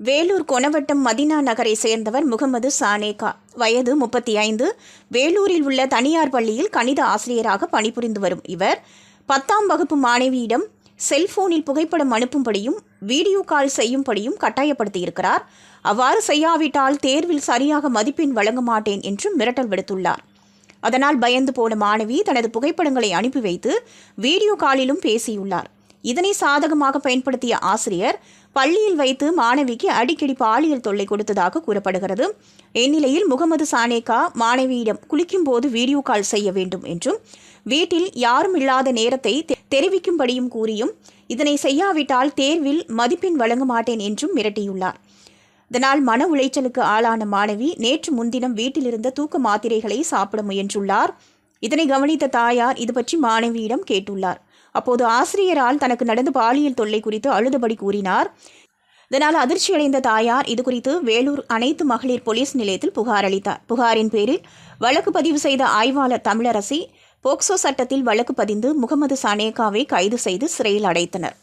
Vellore Konavattam Medina நகரை சேர்ந்தவர் முகமது சானேகா. வயது முப்பத்தி ஐந்து வேலூரில் உள்ள தனியார் பள்ளியில் கணித ஆசிரியராக பணிபுரிந்து வரும் இவர். பத்தாம் வகுப்பு மாணவியிடம் செல்போனில் புகைப்படம் அனுப்பும்படியும் வீடியோ கால் செய்யும்படியும் கட்டாயப்படுத்தியிருக்கிறார். அவ்வாறு செய்யாவிட்டால் தேர்வில் சரியாக மதிப்பெண் வழங்க மாட்டேன் என்றும் மிரட்டல் விடுத்துள்ளார். அதனால் பயந்து போன மாணவி தனது புகைப்படங்களை அனுப்பி வைத்து வீடியோ காலிலும் பேசியுள்ளார். இதனை சாதகமாக பயன்படுத்திய ஆசிரியர் பள்ளியில் வைத்து மாணவிக்கு அடிக்கடி பாலியல் தொல்லை கொடுத்ததாக கூறப்படுகிறது. இந்நிலையில் முகமது சானேகா மாணவியிடம் குளிக்கும்போது வீடியோ கால் செய்ய வேண்டும் என்றும் வீட்டில் யாரும் இல்லாத நேரத்தை தெ- தெரிவிக்கும்படியும் கூறியும் இதனை செய்யாவிட்டால் தேர்வில் மதிப்பெண் வழங்க மாட்டேன் என்றும் மிரட்டியுள்ளார். இதனால் மன உளைச்சலுக்கு ஆளான மாணவி நேற்று முன்தினம் வீட்டிலிருந்த தூக்க மாத்திரைகளை சாப்பிட முயன்றுள்ளார். இதனை கவனித்த தாயார் இது பற்றி மாணவியிடம் கேட்டுள்ளார். அப்போது ஆசிரியரால் தனக்கு நடந்த பாலியல் தொல்லை குறித்து அழுதபடி கூறினார். இதனால் அதிர்ச்சியடைந்த தாயார் இது குறித்து வேலூர் அனைத்து மகளிர் போலீஸ் நிலையத்தில் புகார் அளித்தார். புகாரின் பேரில் வழக்கு பதிவு செய்த ஆய்வாளர் தமிழரசி போக்சோ சட்டத்தில் வழக்கு பதிந்து முகமது சானேகாவை கைது செய்து சிறையில் அடைத்தனர்.